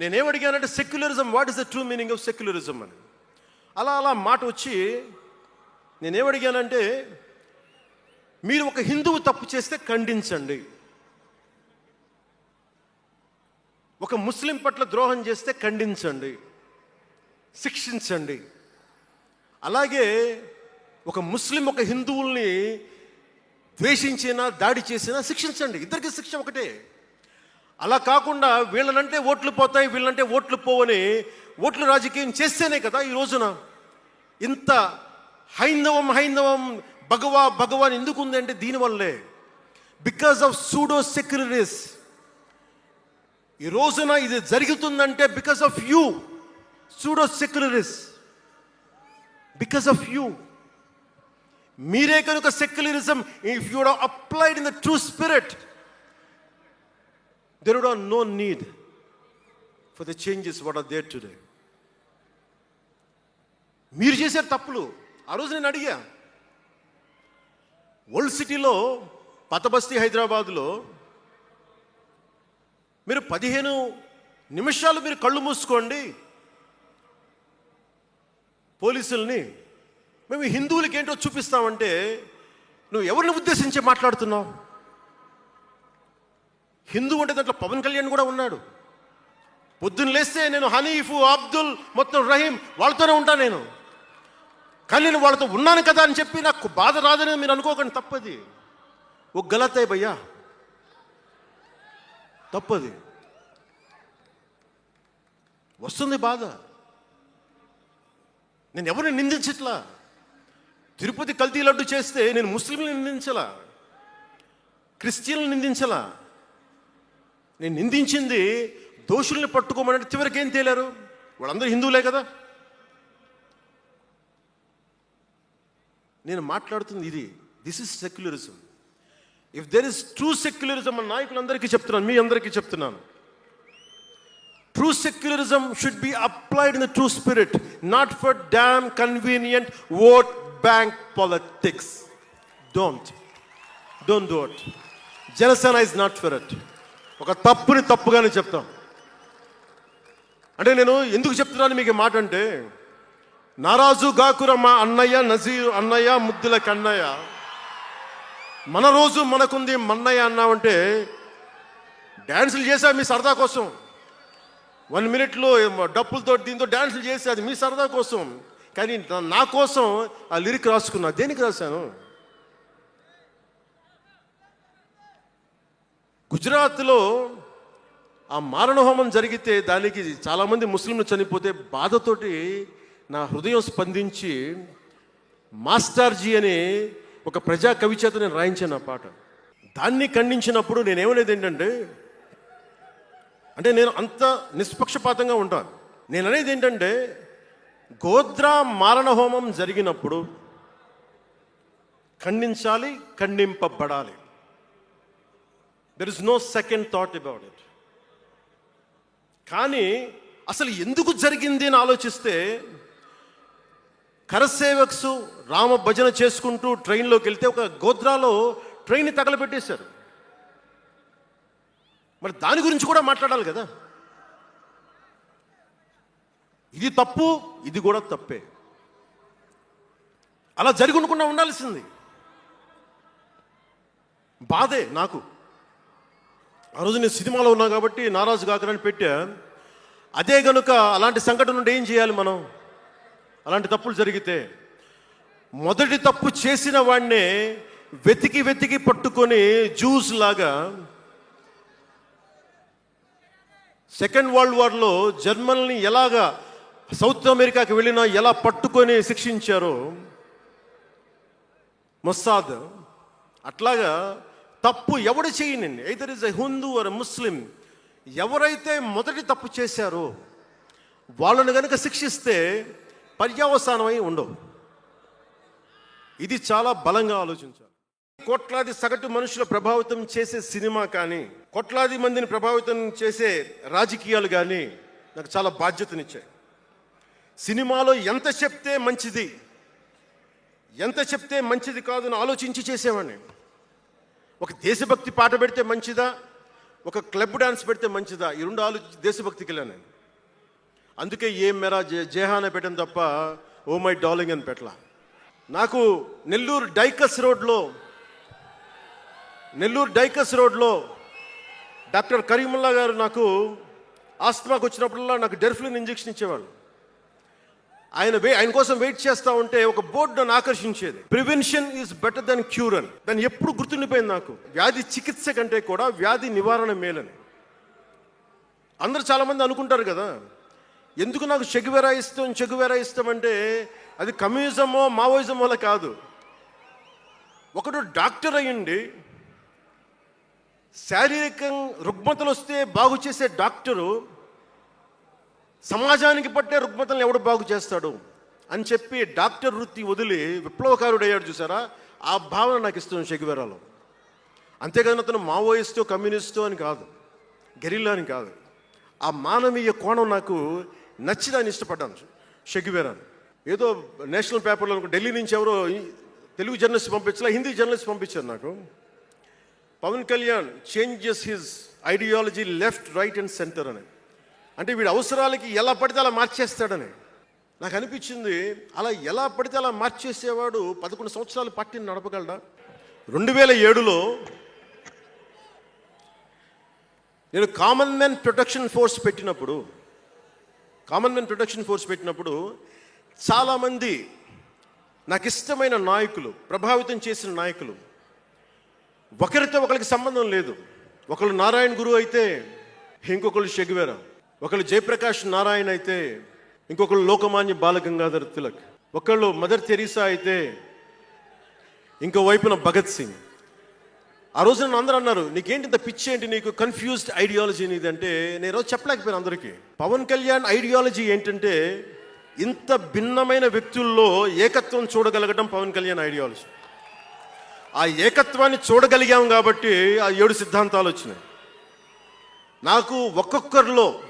నేనేం అడిగానంటే secularism what is the true meaning of secularism అని. అలా అలా మాట వచ్చి నేనేం అడిగానంటే మీరు ఒక హిందువు తప్పు చేస్తే ఖండించండి. ఒక ముస్లిం పట్ల ద్రోహం చేస్తే ఖండించండి. శిక్షించండి. అలాగే ఒక ముస్లిం ఒక హిందువుల్ని ద్వేషించినా దాడి చేసినా శిక్షించండి. ఇద్దరికి శిక్ష ఒకటే. అలా కాకుండా వీళ్ళనంటే ఓట్లు పోతాయి వీళ్ళంటే ఓట్లు పోవని ఓట్లు రాజకీయం చేస్తేనే కదా ఈ రోజున. ఇంత హైందవం హైందవం భగవా భగవాన్ ఎందుకు ఉంది అంటే దీనివల్లే. బికాస్ ఆఫ్ సూడో సెక్యులరీస్ ఈ రోజున ఇది జరుగుతుందంటే because of you pseudo secularists because of you మీరే కనుక secularism if you applied in the true spirit there would are no need for the changes what are there today మీరు చేశారు తప్పులు ఆ రోజు నేను అడిగా ఓల్డ్ సిటీలో పతబస్తీ హైదరాబాద్లో మీరు పదిహేను నిమిషాలు మీరు కళ్ళు మూసుకోండి. పోలీసుల్ని మేము హిందువులకి ఏంటో చూపిస్తామంటే నువ్వు ఎవరిని ఉద్దేశించి మాట్లాడుతున్నావు? హిందూ అంటే దాంట్లో పవన్ కళ్యాణ్ కూడా ఉన్నాడు. పొద్దున్న లేస్తే నేను హనీఫు అబ్దుల్ మొత్తం రహీం వాళ్ళతోనే ఉంటాను నేను. కానీ నేను వాళ్ళతో ఉన్నాను కదా అని చెప్పి నాకు బాధ రాదని మీరు అనుకోకండి తప్పది. ఓ గలతే భయ్యా. తప్పది. వస్తుంది బాధ. నేను ఎవరిని నిందించట్లా? తిరుపతి కల్తీ లడ్డు చేస్తే నేను ముస్లింలను నిందించలా? క్రిస్టియన్లు నిందించలా? నేను నిందించింది దోషుల్ని పట్టుకోమని చివరికి ఏం తేలారు? వాళ్ళందరూ హిందువులే కదా? నేను మాట్లాడుతుంది ఇది. This is secularism if there is true secularism అని నాయకులందరికీ చెప్తున్నాను మీ అందరికీ చెప్తున్నాను. True secularism should be applied in the true spirit not for damn convenient vote bank politics don't don't do it Janasena is not for it ఒక తప్పుని తప్పుగానే చెప్తాం. అంటే నేను ఎందుకు చెప్తున్నాను మీకు మాట అంటే నారాజు గాకురమ్మ అన్నయ్య నజీర్ అన్నయ్య ముద్దుల కన్నయ్య మన రోజు మనకుంది మన్నయ్య అన్నామంటే డ్యాన్సులు చేసా మీ సరదా కోసం. వన్ మినిట్లో డప్పులతో దీంతో డ్యాన్సులు చేసి అది మీ సరదా కోసం. కానీ నా- నా కోసం ఆ లిరిక్ రాసుకున్నా. దేనికి రాశాను? గుజరాత్లో ఆ మారణహోమం జరిగితే దానికి చాలామంది ముస్లింలు చనిపోతే బాధతోటి నా హృదయం స్పందించి మాస్టర్జీ అని ఒక ప్రజా కవి చేత నేను రాయించాను ఆ పాట. దాన్ని ఖండించినప్పుడు నేనేమనేది ఏంటంటే అంటే నేను అంత నిష్పక్షపాతంగా ఉంటాను. నేను అనేది ఏంటంటే గోద్రా మారణహోమం జరిగినప్పుడు ఖండించాలి ఖండింపబడాలి. There is no second thought about it కానీ అసలు ఎందుకు జరిగింది అని ఆలోచిస్తే కరసేవక్స్ రామ భజన చేసుకుంటూ ట్రైన్లోకి వెళ్తే ఒక గోద్రాలో ట్రైన్ని తగలబెట్టేశారు. మరి దాని గురించి కూడా మాట్లాడాలి కదా. ఇది తప్పు ఇది కూడా తప్పే. అలా జరిగి ఉండకుండా ఉండాల్సింది. బాధే నాకు. ఆ రోజు నేను సినిమాలో ఉన్నా కాబట్టి నారాజు కాకరని పెట్టా. అదే కనుక అలాంటి సంఘటన నుండి ఏం చేయాలి మనం? అలాంటి తప్పులు జరిగితే మొదటి తప్పు చేసిన వాడినే వెతికి వెతికి పట్టుకొని జ్యూస్ లాగా సెకండ్ వరల్డ్ వార్లో జర్మన్ని ఎలాగా సౌత్ అమెరికాకి వెళ్ళినా ఎలా పట్టుకొని శిక్షించారో మొస్సాద్ అట్లాగా తప్పు ఎవడు చేయనండి either is a Hindu or Muslim ఎవరైతే మొదటి తప్పు చేశారో వాళ్ళను కనుక శిక్షిస్తే పర్యవసానమై ఉండవు. ఇది చాలా బలంగా ఆలోచించాలి. కోట్లాది సగటు మనుషుల ప్రభావితం చేసే సినిమా కానీ కోట్లాది మందిని ప్రభావితం చేసే రాజకీయాలు కానీ నాకు చాలా బాధ్యతనిచ్చాయి. సినిమాలో ఎంత చెప్తే మంచిది? ఎంత చెప్తే మంచిది కాదు అని ఆలోచించి చేసేవాడిని. ఒక దేశభక్తి పాట పెడితే మంచిదా? ఒక క్లబ్ డాన్స్ పెడితే మంచిదా? ఈ రెండు ఆలోచించి దేశభక్తికి వెళ్ళాను నేను. అందుకే ఏం మెరా జే జేహాన పెట్టాను తప్ప ఓ మై డార్లింగ్ అని పెట్టలా. నాకు నెల్లూరు డైకస్ రోడ్లో నెల్లూరు డైకస్ రోడ్లో డాక్టర్ కరీముల్లా గారు నాకు ఆస్తమాకు వచ్చినప్పుడల్లా నాకు డెర్ఫ్లిన్ ఇంజెక్షన్ ఇచ్చేవాళ్ళు. ఆయన ఆయన కోసం వెయిట్ చేస్తూ ఉంటే ఒక బోర్డు నన్ను ఆకర్షించేది. Prevention is better than cure అని. దాన్ని ఎప్పుడు గుర్తుండిపోయింది నాకు. వ్యాధి చికిత్స కంటే కూడా వ్యాధి నివారణ మేలని. అందరూ చాలామంది అనుకుంటారు కదా ఎందుకు నాకు చెగువెరా ఇష్టం చెగువెరా ఇష్టం అంటే అది కమ్యూనిజమో మావోయిజమో కాదు. ఒకడు డాక్టర్ అయ్యండి శారీరకం రుగ్మతలు వస్తే బాగు చేసే డాక్టరు సమాజానికి పట్టే రుగ్మతలను ఎవడు బాగు చేస్తాడు అని చెప్పి డాక్టర్ వృత్తి వదిలి విప్లవకారుడు అయ్యాడు చూసారా? ఆ భావన నాకు ఇస్తుంది షెగువెరాలో అంతేకాదు అతను మావోయిస్టు కమ్యూనిస్టు అని కాదు గెరిల్లా అని కాదు. ఆ మానవీయ కోణం నాకు నచ్చి దాన్ని ఇష్టపడ్డాను షెగువెరాని ఏదో నేషనల్ పేపర్లో ఢిల్లీ నుంచి ఎవరో తెలుగు జర్నలిస్ట్ పంపించలా హిందీ జర్నలిస్ట్ పంపించారు నాకు. Pawan Kalyan changes his ideology left right and centre అని. అంటే వీడి అవసరాలకి ఎలా పడితే అలా మార్చేస్తాడని. నాకు అనిపించింది అలా ఎలా పడితే అలా మార్చేసేవాడు పదకొండు సంవత్సరాలు పార్టీని నడపగలడా? రెండు వేల ఏడులో నేను కామన్ మెన్ ప్రొటెక్షన్ ఫోర్స్ పెట్టినప్పుడు కామన్ మెన్ ప్రొటెక్షన్ ఫోర్స్ పెట్టినప్పుడు చాలామంది నాకు ఇష్టమైన నాయకులు ప్రభావితం చేసిన నాయకులు ఒకరితో ఒకరికి సంబంధం లేదు. ఒకళ్ళు నారాయణ గురు అయితే ఇంకొకళ్ళు షెగువేరా ఒకళ్ళు జయప్రకాష్ నారాయణ అయితే ఇంకొకళ్ళు లోకమాన్య బాలగంగాధర్ తిలక్. ఒకళ్ళు మదర్ తెరీసా అయితే ఇంకో వైపున భగత్ సింగ్. ఆ రోజు నన్ను అందరూ అన్నారు నీకేంటి ఇంత పిచ్చి ఏంటి నీకు? కన్ఫ్యూజ్డ్ ఐడియాలజీ నీది. అంటే నేను రోజు చెప్పలేకపోయాను అందరికీ. పవన్ కళ్యాణ్ ఐడియాలజీ ఏంటంటే ఇంత భిన్నమైన వ్యక్తుల్లో ఏకత్వం చూడగలగడం పవన్ కళ్యాణ్ ఐడియాలజీ ఆ ఏకత్వాన్ని చూడగలిగాం కాబట్టి ఆ ఏడు సిద్ధాంతాలు వచ్చినాయి. నాకు ఒక్కొక్కరిలో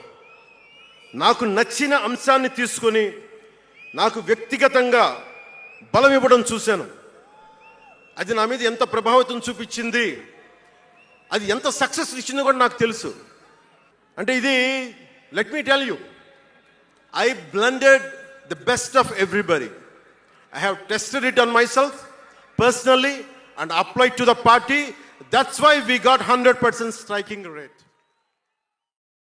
నాకు నచ్చిన అంశాన్ని తీసుకొని నాకు వ్యక్తిగతంగా బలం ఇవ్వడం చూశాను. అది నా మీద ఎంత ప్రభావితం చూపించింది అది ఎంత సక్సెస్ ఇచ్చిందో కూడా నాకు తెలుసు. అంటే ఇది let me tell you I blended the best of everybody I have tested it on myself personally and apply to the party that's why we got hundred percent striking rate